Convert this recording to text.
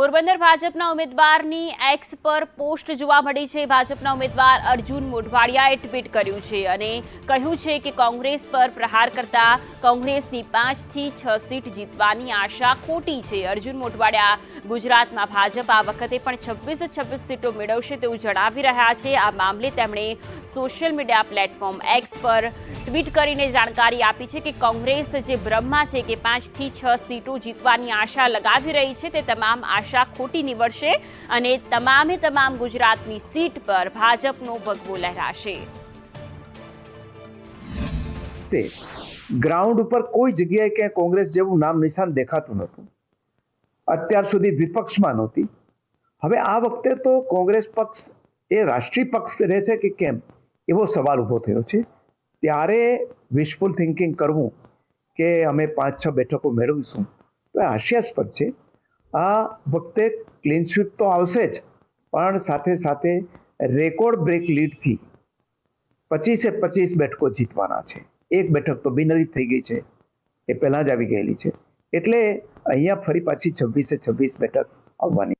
પોરબંદર ભાજપના ઉમેદવારની એક્સ પર પોસ્ટ જોવા મળી છે. ભાજપના ઉમેદવાર અર્જુન મોઢવાડિયાએ ટ્વીટ કર્યું છે અને કહ્યું છે કે કોંગ્રેસ પર પ્રહાર કરતા કોંગ્રેસની પાંચથી છ સીટ જીતવાની આશા ખોટી છે. અર્જુન મોઢવાડિયા ગુજરાતમાં ભાજપ આ વખતે પણ છવ્વીસ છવ્વીસ સીટો મેળવશે તેવું જણાવી રહ્યા છે. આ મામલે તેમણે સોશિયલ મીડિયા પ્લેટફોર્મ એક્સ પર ટ્વીટ કરીને જાણકારી આપી છે કે કોંગ્રેસ જે બ્રહ્મા છે કે પાંચથી છ સીટો જીતવાની આશા લગાવી રહી છે તે તમામ આશા ખોટી નીવડશે અને તમામે તમામ ગુજરાતની સીટ પર ભાજપનો ભગવો લહેરાશે. ગ્રાઉન્ડ ઉપર કોઈ જગ્યાએ ક્યાંય કોંગ્રેસ જેવું નામ નિશાન દેખાતું નહોતું. અત્યાર સુધી વિપક્ષમાં નહોતી. હવે આ વખતે તો કોંગ્રેસ પક્ષ એ રાષ્ટ્રીય પક્ષ રહેશે કે કેમ એવો સવાલ ઊભો થયો છે. ત્યારે વિશફુલ થિંકિંગ કરવું કે અમે પાંચ છ બેઠકો મેળવીશું તો હાસ્યાસ્પદ છે. આ વખતે ક્લીન સ્વીપ તો આવશે જ, પણ સાથે સાથે રેકોર્ડ બ્રેક લીડથી પચીસે પચીસ બેઠકો જીતવાના છે. એક બેઠક તો બિનરી થઈ ગઈ છે. એ પહેલાં જ આવી ગયેલી છે. એટલે અહીંયા ફરી પાછી છવ્વીસે છવ્વીસ બેઠક આવવાની